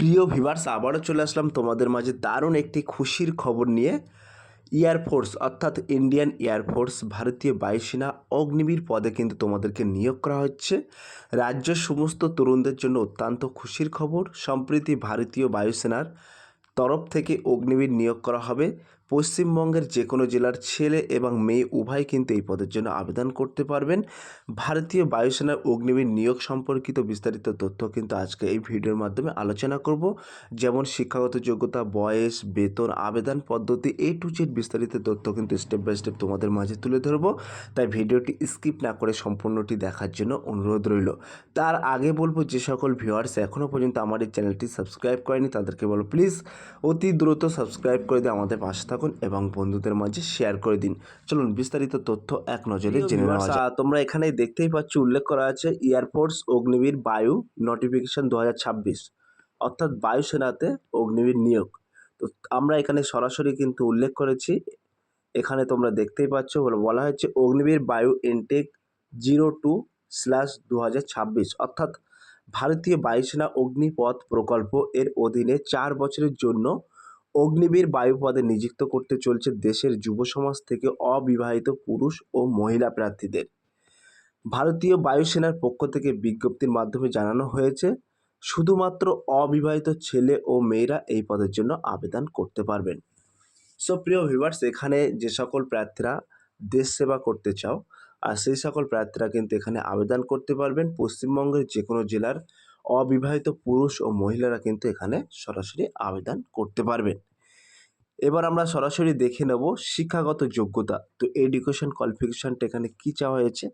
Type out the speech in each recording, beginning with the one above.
প্রিয় ভিভার্স আবারও চলে আসলাম তোমাদের মাঝে দারুণ একটি খুশির খবর নিয়ে। এয়ারফোর্স অর্থাৎ ইন্ডিয়ান এয়ারফোর্স ভারতীয় বায়ুসেনা অগ্নিবীর পদে কিন্তু তোমাদেরকে নিয়োগ করা হচ্ছে। রাজ্য সমস্ত তরুণদের জন্য অত্যন্ত খুশির খবর। সম্প্রতি ভারতীয় বায়ুসেনার তরফ থেকে অগ্নিবীর নিয়োগ করা হবে। পশ্চিমবঙ্গের যে কোনো জেলার ছেলে এবং মেয়ে উভয় কিন্তু এই পদের জন্য আবেদন করতে পারবেন। ভারতীয় বায়ুসেনার অগ্নিবীর নিয়োগ সম্পর্কিত বিস্তারিত তথ্য কিন্তু আজকে এই ভিডিওর মাধ্যমে আলোচনা করব। যেমন শিক্ষাগত যোগ্যতা, বয়স, বেতন, আবেদন পদ্ধতি, এ টু জেড বিস্তারিত তথ্য কিন্তু স্টেপ বাই স্টেপ তোমাদের মাঝে তুলে ধরব। তাই ভিডিওটি স্কিপ না করে সম্পূর্ণটি দেখার জন্য অনুরোধ রইল। তার আগে বলব যে সকল ভিউয়ার্স এখনও পর্যন্ত আমার এই চ্যানেলটি সাবস্ক্রাইব করেনি তাদেরকে বলো প্লিজ অতি দ্রুত সাবস্ক্রাইব করে দিয়ে আমাদের পাশে এবং বন্ধুদের মাঝে শেয়ার করে দিন। চলুন বিস্তারিত তথ্য এক নজরে জেনে নেওয়া। তোমরা এখানে দেখতেই পাচ্ছ উল্লেখ করা আছে এয়ারফোর্স অগ্নিবীর বায়ু নোটিফিকেশন দু হাজার ছাব্বিশ অর্থাৎ বায়ুসেনাতে অগ্নিবীর নিয়োগ। তো আমরা এখানে সরাসরি কিন্তু উল্লেখ করেছি। এখানে তোমরা দেখতেই পাচ্ছ বলে- বলা হয়েছে অগ্নিবীর বায়ু ইনটেক জিরো টু স্ল্যাশ দু হাজার ছাব্বিশ অর্থাৎ ভারতীয় বায়ুসেনা অগ্নিপথ প্রকল্প এর অধীনে চার বছরের জন্য অগ্নিবীর বায়ুপদে নিযুক্ত করতে চলছে দেশের যুব সমাজ থেকে অবিবাহিত পুরুষ ও মহিলা প্রার্থীদের। ভারতীয় বায়ুসেনার পক্ষ থেকে বিজ্ঞপ্তির মাধ্যমে জানানো হয়েছে, শুধুমাত্র অবিবাহিত ছেলে ও মেয়েরা এই পদের জন্য আবেদন করতে পারবেন। সো, প্রিয় ভিউয়ার্স এখানে যে সকল প্রার্থীরা দেশ সেবা করতে চাও, আর সেই সকল প্রার্থীরা কিন্তু এখানে আবেদন করতে পারবেন। পশ্চিমবঙ্গের যে কোনো জেলার অবিবাহিত পুরুষ ও মহিলারা কিন্তু এখানে সরাসরি আবেদন করতে পারবেন। এবার আমরা সরাসরি দেখে নেব শিক্ষাগত যোগ্যতা। তো এডুকেশন কোয়ালিফিকেশানটা এখানে কী চাওয়া হয়েছে?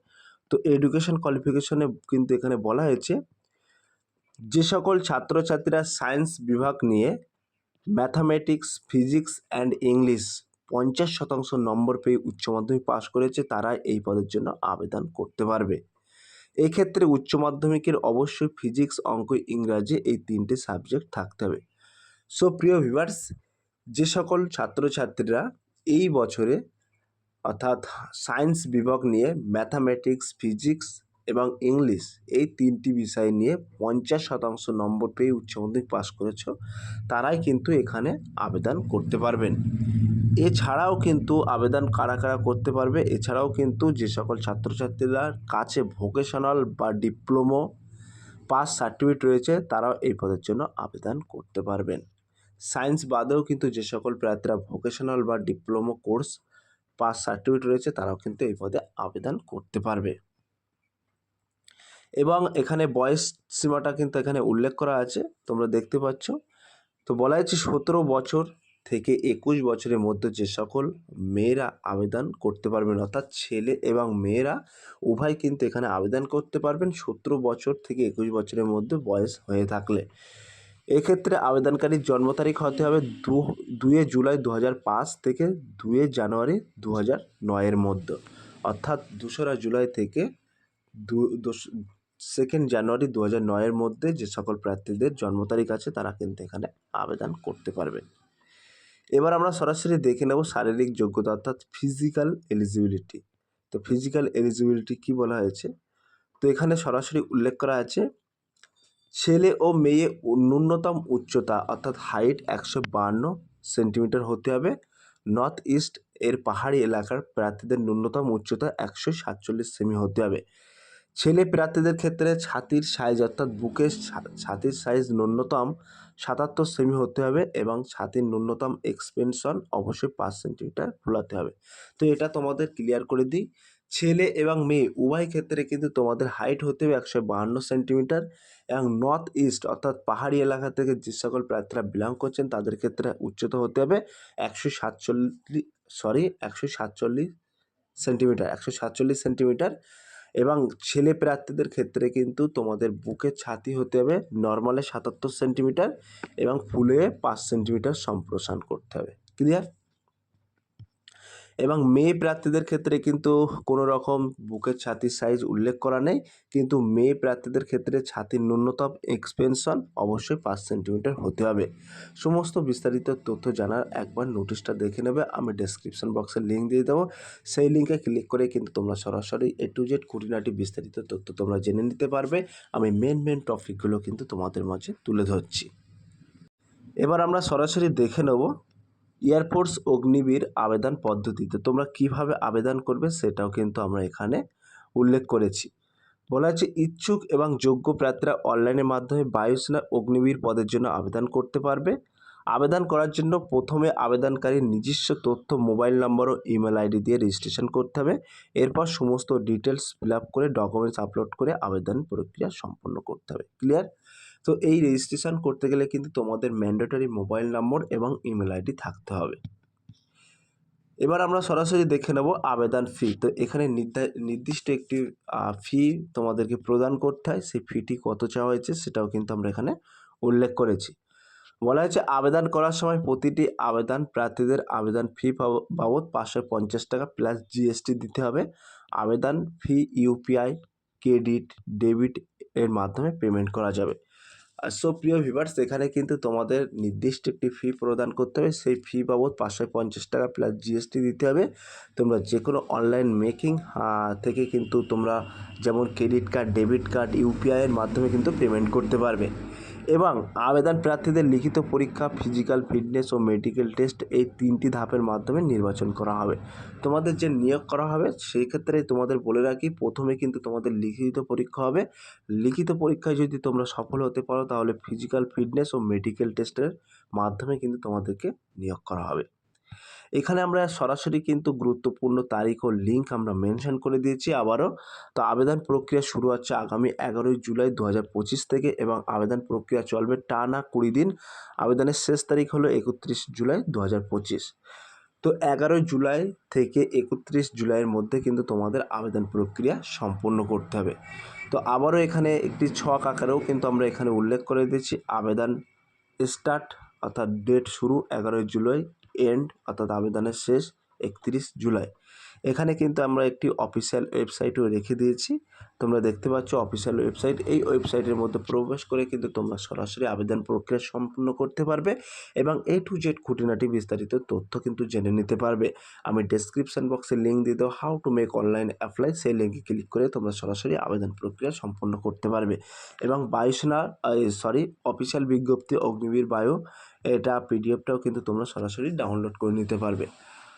তো এডুকেশন কোয়ালিফিকেশনে কিন্তু এখানে বলা হয়েছে, যে সকল ছাত্রছাত্রীরা সায়েন্স বিভাগ নিয়ে ম্যাথামেটিক্স ফিজিক্স অ্যান্ড ইংলিশ পঞ্চাশ শতাংশ নম্বর পেয়ে উচ্চ মাধ্যমিক পাশ করেছে, তারা এই পদের জন্য আবেদন করতে পারবে। এক্ষেত্রে উচ্চ মাধ্যমিকের অবশ্যই ফিজিক্স, অঙ্ক, ইংরাজি এই তিনটে সাবজেক্ট থাকতে হবে। সো, প্রিয় ভিভার্স যে সকল ছাত্রছাত্রীরা এই বছরে অর্থাৎ সায়েন্স বিভাগ নিয়ে ম্যাথামেটিক্স, ফিজিক্স এবং ইংলিশ এই তিনটি বিষয় নিয়ে পঞ্চাশ শতাংশ নম্বর পেয়ে উচ্চ মাধ্যমিক পাশ করেছ, তারাই কিন্তু এখানে আবেদন করতে পারবেন। এছাড়াও কিন্তু আবেদন কারা কারা করতে পারবে? এছাড়াও কিন্তু যে সকল ছাত্রছাত্রীরা কাছে ভোকেশনাল বা ডিপ্লোমো পাস সার্টিফিকেট রয়েছে, তারাও এই পদের জন্য আবেদন করতে পারবেন। সায়েন্স বাদেও কিন্তু যে সকল প্রার্থীরা ভোকেশনাল বা ডিপ্লোমো কোর্স পাস সার্টিফিকেট রয়েছে, তারাও কিন্তু এই পদে আবেদন করতে পারবে। এবং এখানে বয়স সীমাটা কিন্তু এখানে উল্লেখ করা আছে, তোমরা দেখতে পাচ্ছ। তো বলা হয়েছে সতেরো বছর থেকে একুশ বছরের মধ্যে যে সকল মেয়েরা আবেদন করতে পারবেন, অর্থাৎ ছেলে এবং মেয়েরা উভয় কিন্তু এখানে আবেদন করতে পারবেন। সতেরো বছর থেকে একুশ বছরের মধ্যে বয়স হয়ে থাকলে। এক্ষেত্রে আবেদনকারীর জন্ম তারিখ হতে হবে দু, দুয়ে জুলাই দু হাজার পাঁচ থেকে দুয়ে জানুয়ারি দু হাজার নয়ের মধ্যে। অর্থাৎ দোসরা জুলাই থেকে দু সেকেন্ড জানুয়ারি দু হাজার নয়ের মধ্যে যে সকল প্রার্থীদের জন্ম তারিখ আছে, তারা কিন্তু এখানে আবেদন করতে পারবেন। এবার আমরা সরাসরি দেখে নেব শারীরিক যোগ্যতা, অর্থাৎ ফিজিক্যাল এলিজিবিলিটি তো ফিজিক্যাল এলিজিবিলিটি কি বলা হয়েছে? তো এখানে সরাসরি উল্লেখ করা আছে, ছেলে ও মেয়ে ন্যূনতম উচ্চতা, অর্থাৎ হাইট একশো বাহান্ন সেন্টিমিটার হতে হবে। নর্থ ইস্ট এর পাহাড়ি এলাকার প্রার্থীদের ন্যূনতম উচ্চতা একশো সাতচল্লিশ সেমি হতে হবে। ছেলে প্রার্থীদের ক্ষেত্রে ছাতির সাইজ অর্থাৎ বুকের ছাতির সাইজ ন্যূনতম সাতাত্তর সেমি হতে হবে এবং ছাতির ন্যূনতম এক্সপেনশন অবশ্যই পাঁচ সেন্টিমিটার ফোলাতে হবে। তো এটা তোমাদের ক্লিয়ার করে দিই। ছেলে এবং মেয়ে, উভয় ক্ষেত্রে কিন্তু তোমাদের হাইট হতে হবে একশো বাহান্ন সেন্টিমিটার এবং নর্থ ইস্ট অর্থাৎ পাহাড়ি এলাকা থেকে যে সকল প্রার্থীরা বিলং করছেন তাদের ক্ষেত্রে উচ্চতা হতে হবে একশো সাতচল্লিশ সরি একশো সাতচল্লিশ সেন্টিমিটার একশো সাতচল্লিশ সেন্টিমিটার এবং ছেলে প্রার্থীদের ক্ষেত্রে কিন্তু তোমাদের বুকের ছাতি হতে হবে নর্মালে সাতাত্তর সেন্টিমিটার এবং ফুলে পাঁচ সেন্টিমিটার সম্প্রসারণ করতে হবে। ক্লিয়ার এবং মেয়ে প্রার্থীদের ক্ষেত্রে কিন্তু কোনো রকম বুকের ছাতির সাইজ উল্লেখ করা নেই। কিন্তু মেয়ে প্রার্থীদের ক্ষেত্রে ছাতির ন্যূনতম এক্সপেনশন অবশ্যই পাঁচ সেন্টিমিটার হতে হবে। সমস্ত বিস্তারিত তথ্য জানার একবার নোটিশটা দেখে নেবে, আমি ডেসক্রিপশন বক্সে লিঙ্ক দিয়ে দেবো। সেই লিঙ্কে ক্লিক করে কিন্তু তোমরা সরাসরি এ টু জেড খুঁটিনাটি বিস্তারিত তথ্য তোমরা জেনে নিতে পারবে। আমি মেন মেন টপিকগুলো কিন্তু তোমাদের মাঝে তুলে ধরছি। এবার আমরা সরাসরি দেখে নেব এয়ারফোর্স অগ্নিবীর আবেদন পদ্ধতিতে তোমরা কীভাবে আবেদন করবে সেটাও কিন্তু আমরা এখানে উল্লেখ করেছি। বলা হচ্ছে ইচ্ছুক এবং যোগ্য প্রার্থীরা অনলাইনের মাধ্যমে বায়ুসেনা অগ্নিবীর পদের জন্য আবেদন করতে পারবে। আবেদন করার জন্য প্রথমে আবেদনকারীর নিজস্ব তথ্য, মোবাইল নম্বর ও ইমেল আইডি দিয়ে রেজিস্ট্রেশন করতে হবে। এরপর সমস্ত ডিটেলস ফিল করে ডকুমেন্টস আপলোড করে আবেদন প্রক্রিয়া সম্পন্ন করতে হবে। ক্লিয়ার? তো এই রেজিস্ট্রেশন করতে গেলে কিন্তু তোমাদের ম্যান্ডেটরি মোবাইল নম্বর এবং ইমেল আইডি থাকতে হবে। এবার আমরা সরাসরি দেখে নেব আবেদন ফি তো এখানে নির্দিষ্ট একটি ফি তোমাদেরকে প্রদান করতে হয়। সেই ফিটি কত চাওয়া হয়েছে সেটাও কিন্তু আমরা এখানে উল্লেখ করেছি। বলা হয়েছে আবেদন করার সময় প্রতিটি আবেদন প্রার্থীদের আবেদন ফি বাবদ পাঁচশো পঞ্চাশ টাকা প্লাস জিএসটি দিতে হবে। আবেদন ফি ইউপিআই ক্রেডিট ডেবিট এর মাধ্যমে পেমেন্ট করা যাবে। সো প্রিয় ভিভার্স এখানে কিন্তু তোমাদের নির্দিষ্ট একটি ফি প্রদান করতে হবে। সেই ফি বাবদ পাঁচশো পঞ্চাশ টাকা প্লাস জিএসটি দিতে হবে। তোমরা যে কোনো অনলাইন মেকিং থেকে কিন্তু তোমরা যেমন ক্রেডিট কার্ড ডেবিট কার্ড ইউপিআইয়ের মাধ্যমে কিন্তু পেমেন্ট করতে পারবে। এবং আবেদন প্রার্থীদের লিখিত পরীক্ষা ফিজিক্যাল ফিটনেস ও মেডিকেল টেস্ট এই তিনটি ধাপের মাধ্যমে নির্বাচন করা হবে। তোমাদের যে নিয়োগ করা হবে, সেই ক্ষেত্রে তোমাদের বলে রাখি, প্রথমে কিন্তু তোমাদের লিখিত পরীক্ষা হবে। লিখিত পরীক্ষায় যদি তোমরা সফল হতে পারো, তাহলে ফিজিক্যাল ফিটনেস ও মেডিকেল টেস্টের মাধ্যমে কিন্তু তোমাদেরকে নিয়োগ করা হবে। এখানে আমরা সরাসরি কিন্তু গুরুত্বপূর্ণ তারিখ ও লিঙ্ক আমরা মেনশন করে দিয়েছি আবারও। তো আবেদন প্রক্রিয়া শুরু হচ্ছে আগামী এগারোই জুলাই দু হাজার পঁচিশ থেকে এবং আবেদন প্রক্রিয়া চলবে টানা কুড়ি দিন। আবেদনের শেষ তারিখ হলো একত্রিশ জুলাই দু হাজার পঁচিশ। তো এগারোই জুলাই থেকে একত্রিশ জুলাইয়ের মধ্যে কিন্তু তোমাদের আবেদন প্রক্রিয়া সম্পূর্ণ করতে হবে। তো আবারও এখানে একটি ছক আকারেও কিন্তু আমরা এখানে উল্লেখ করে দিয়েছি। আবেদন স্টার্ট অর্থাৎ ডেট শুরু এগারোই জুলাই এন্ড অর্থাৎ আবেদনের শেষ একত্রিশ জুলাই। এখানে কিন্তু আমরা একটি অফিসিয়াল ওয়েবসাইটও রেখে দিয়েছি। তোমরা দেখতে পাচ্ছ অফিসিয়াল ওয়েবসাইট। এই ওয়েবসাইটের মধ্যে প্রবেশ করে কিন্তু তোমরা সরাসরি আবেদন প্রক্রিয়া সম্পূর্ণ করতে পারবে এবং এ টু জেড খুঁটিনাটি বিস্তারিত তথ্য কিন্তু জেনে নিতে পারবে। আমি ডেসক্রিপশন বক্সে লিঙ্ক দিয়ে দেবো। How to make online apply সেই লিঙ্কে ক্লিক করে তোমরা সরাসরি আবেদন প্রক্রিয়া সম্পূর্ণ করতে পারবে। এবং বায়ুসেনা সরি অফিসিয়াল বিজ্ঞপ্তি অগ্নিবীর বায়ু, এটা পিডিএফটাও কিন্তু তোমরা সরাসরি ডাউনলোড করে নিতে পারবে।